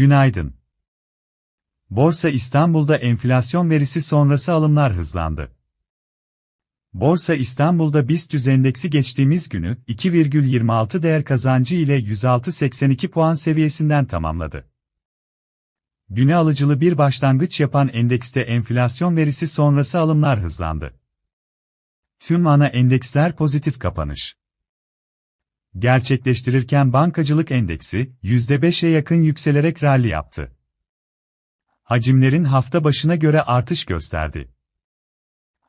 Günaydın. Borsa İstanbul'da enflasyon verisi sonrası alımlar hızlandı. Borsa İstanbul'da BIST endeksi geçtiğimiz günü 2,26 değer kazancı ile 106.82 puan seviyesinden tamamladı. Güne alıcılı bir başlangıç yapan endekste enflasyon verisi sonrası alımlar hızlandı. Tüm ana endeksler pozitif kapanış gerçekleştirirken bankacılık endeksi %5'e yakın yükselerek rally yaptı. Hacimlerin hafta başına göre artış gösterdi.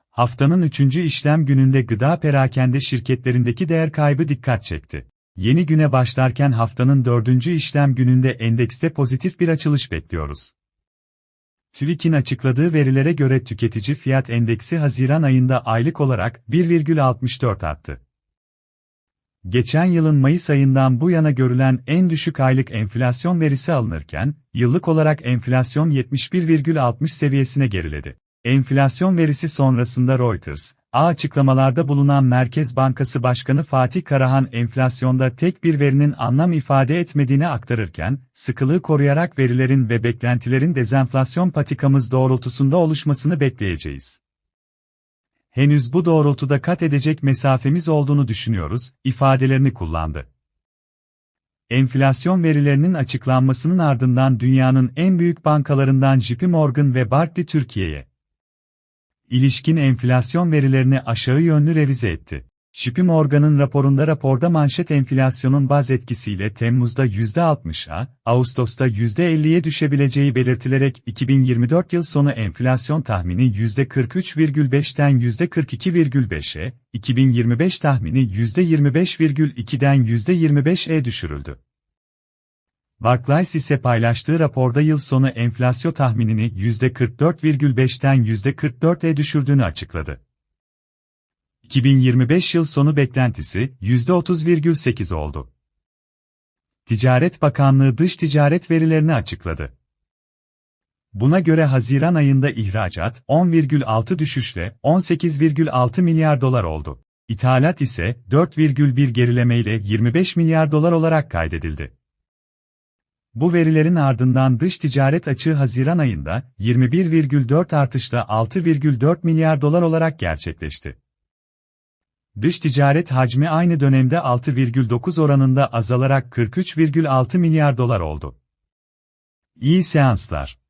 Haftanın üçüncü işlem gününde gıda perakende şirketlerindeki değer kaybı dikkat çekti. Yeni güne başlarken haftanın dördüncü işlem gününde endekste pozitif bir açılış bekliyoruz. TÜİK'in açıkladığı verilere göre tüketici fiyat endeksi Haziran ayında aylık olarak 1,64 arttı. Geçen yılın Mayıs ayından bu yana görülen en düşük aylık enflasyon verisi alınırken, yıllık olarak enflasyon 71,60 seviyesine geriledi. Enflasyon verisi sonrasında Reuters, A açıklamalarda bulunan Merkez Bankası Başkanı Fatih Karahan enflasyonda tek bir verinin anlam ifade etmediğini aktarırken, sıkılığı koruyarak verilerin ve beklentilerin dezenflasyon patikamız doğrultusunda oluşmasını bekleyeceğiz henüz bu doğrultuda kat edecek mesafemiz olduğunu düşünüyoruz, ifadelerini kullandı. Enflasyon verilerinin açıklanmasının ardından dünyanın en büyük bankalarından JP Morgan ve Barclays Türkiye'ye ilişkin enflasyon verilerini aşağı yönlü revize etti. JP Morgan'ın raporunda raporda manşet enflasyonun baz etkisiyle Temmuz'da %60'a, Ağustos'ta %50'ye düşebileceği belirtilerek 2024 yıl sonu enflasyon tahmini %43,5'ten %42,5'e, 2025 tahmini %25,2'den %25'e düşürüldü. Barclays ise paylaştığı raporda yıl sonu enflasyon tahminini %44,5'ten %44'e düşürdüğünü açıkladı. 2025 yıl sonu beklentisi %30,8 oldu. Ticaret Bakanlığı dış ticaret verilerini açıkladı. Buna göre Haziran ayında ihracat 10,6 düşüşle 18,6 milyar dolar oldu. İthalat ise 4,1 gerilemeyle 25 milyar dolar olarak kaydedildi. Bu verilerin ardından dış ticaret açığı Haziran ayında 21,4 artışla 6,4 milyar dolar olarak gerçekleşti. Dış ticaret hacmi aynı dönemde 6,9 oranında azalarak 43,6 milyar dolar oldu. İyi seanslar.